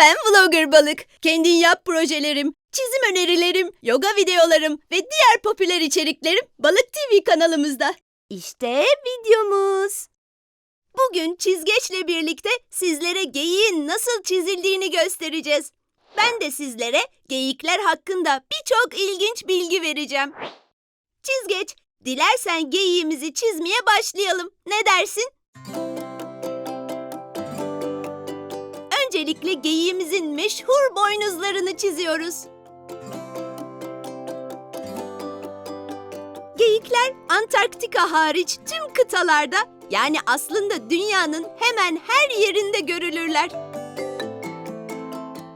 Ben Vlogger Balık. Kendin yap projelerim, çizim önerilerim, yoga videolarım ve diğer popüler içeriklerim Balık TV kanalımızda. İşte videomuz. Bugün çizgeçle birlikte sizlere geyiğin nasıl çizildiğini göstereceğiz. Ben de sizlere geyikler hakkında birçok ilginç bilgi vereceğim. Çizgeç, dilersen geyiğimizi çizmeye başlayalım. Ne dersin? Öncelikle geyiğimizin meşhur boynuzlarını çiziyoruz. Geyikler Antarktika hariç tüm kıtalarda yani aslında dünyanın hemen her yerinde görülürler.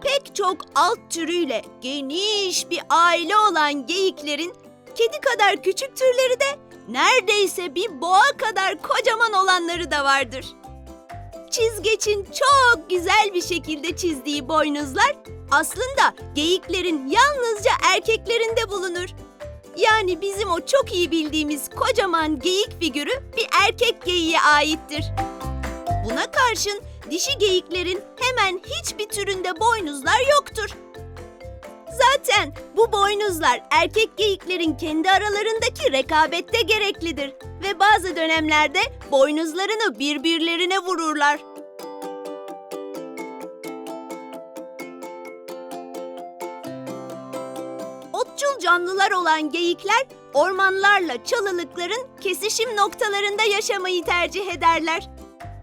Pek çok alt türüyle geniş bir aile olan geyiklerin kedi kadar küçük türleri de neredeyse bir boğa kadar kocaman olanları da vardır. Çizgeç'in çok güzel bir şekilde çizdiği boynuzlar aslında geyiklerin yalnızca erkeklerinde bulunur. Yani bizim o çok iyi bildiğimiz kocaman geyik figürü bir erkek geyiğe aittir. Buna karşın dişi geyiklerin hemen hiçbir türünde boynuzlar yoktur. Zaten bu boynuzlar erkek geyiklerin kendi aralarındaki rekabette gereklidir ve bazı dönemlerde boynuzlarını birbirlerine vururlar. Otçul canlılar olan geyikler ormanlarla çalılıkların kesişim noktalarında yaşamayı tercih ederler.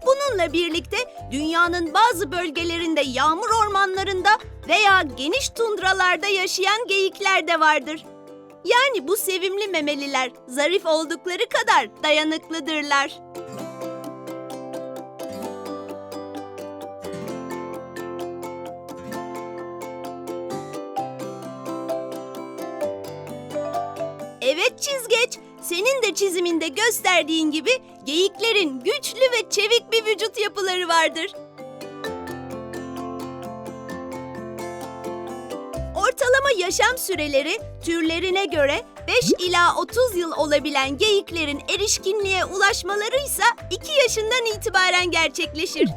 Bununla birlikte dünyanın bazı bölgelerinde yağmur ormanlarında veya geniş tundralarda yaşayan geyikler de vardır. Yani bu sevimli memeliler zarif oldukları kadar dayanıklıdırlar. Evet çizgeç, senin de çiziminde gösterdiğin gibi geyiklerin güçlü ve çevik bir vücut yapıları vardır. Ortalama yaşam süreleri türlerine göre 5 ila 30 yıl olabilen geyiklerin erişkinliğe ulaşmaları ise 2 yaşından itibaren gerçekleşir.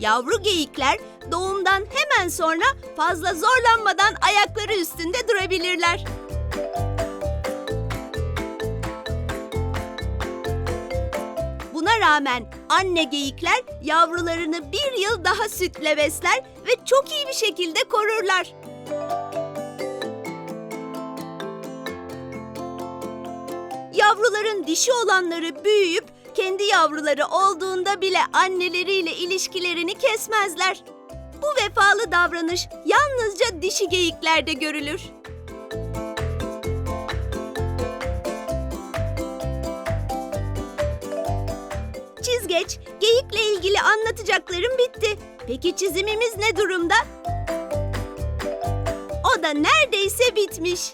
Yavru geyikler doğumdan hemen sonra fazla zorlanmadan ayakları üstünde durabilirler. Buna rağmen anne geyikler yavrularını bir yıl daha sütle besler ve çok iyi bir şekilde korurlar. Yavruların dişi olanları büyüyüp kendi yavruları olduğunda bile anneleriyle ilişkilerini kesmezler. Bu vefalı davranış yalnızca dişi geyiklerde görülür. Çizgeç, geyikle ilgili anlatacaklarım bitti. Peki çizimimiz ne durumda? O da neredeyse bitmiş.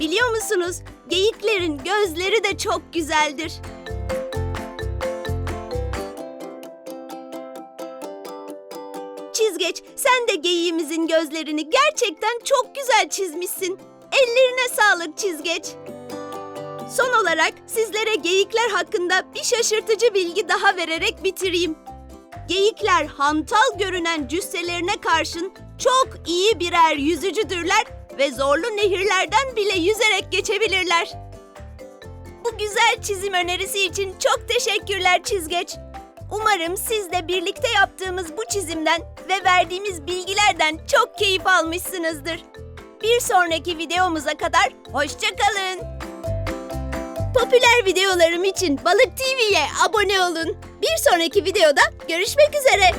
Biliyor musunuz? Geyiklerin gözleri de çok güzeldir. Çizgeç, sen de geyiğimizin gözlerini gerçekten çok güzel çizmişsin. Ellerine sağlık Çizgeç. Son olarak sizlere geyikler hakkında bir şaşırtıcı bilgi daha vererek bitireyim. Geyikler hantal görünen cüsselerine karşın çok iyi birer yüzücüdürler ve zorlu nehirlerden bile yüzerek geçebilirler. Bu güzel çizim önerisi için çok teşekkürler Çizgeç. Umarım siz de birlikte yaptığımız bu çizimden ve verdiğimiz bilgilerden çok keyif almışsınızdır. Bir sonraki videomuza kadar hoşça kalın. Popüler videolarım için Balık TV'ye abone olun. Bir sonraki videoda görüşmek üzere.